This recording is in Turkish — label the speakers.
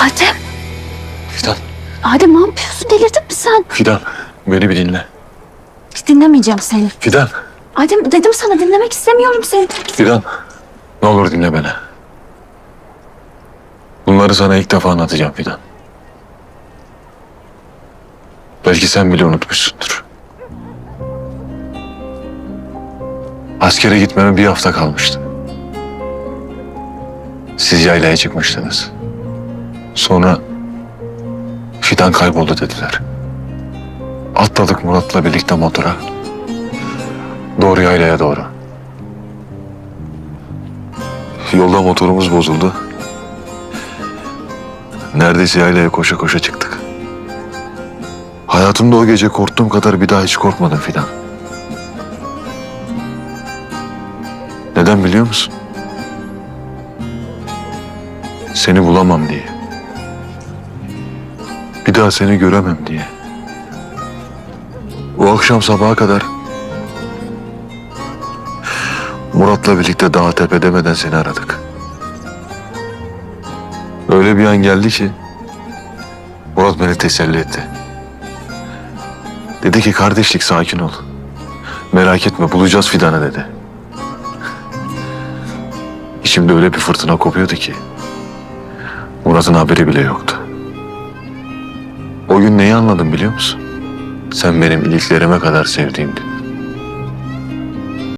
Speaker 1: Adem,
Speaker 2: Fidan.
Speaker 1: Adem ne yapıyorsun? Delirdin mi sen?
Speaker 2: Fidan. Beni bir dinle.
Speaker 1: Hiç dinlemeyeceğim seni.
Speaker 2: Fidan.
Speaker 1: Adem dedim sana dinlemek istemiyorum seni.
Speaker 2: Fidan. Ne olur dinle beni. Bunları sana ilk defa anlatacağım Fidan. Belki sen bile unutmuşsundur. Askere gitmeme bir hafta kalmıştı. Siz yaylaya çıkmıştınız. Sonra Fidan kayboldu dediler. Atladık Murat'la birlikte motora. Doğru yaylaya doğru. Yolda motorumuz bozuldu. Neredeyse yaylaya koşa koşa çıktık. Hayatımda o gece korktuğum kadar bir daha hiç korkmadım Fidan. Neden biliyor musun? Seni bulamam diye. Daha seni göremem diye. O akşam sabaha kadar Murat'la birlikte dağa tepe demeden seni aradık. Öyle bir an geldi ki Murat beni teselli etti. Dedi ki kardeşlik sakin ol. Merak etme bulacağız Fidan'ı dedi. İçimde öyle bir fırtına kopuyordu ki Murat'ın haberi bile yoktu. O gün neyi anladım biliyor musun? Sen benim iliklerime kadar sevdiğimdin.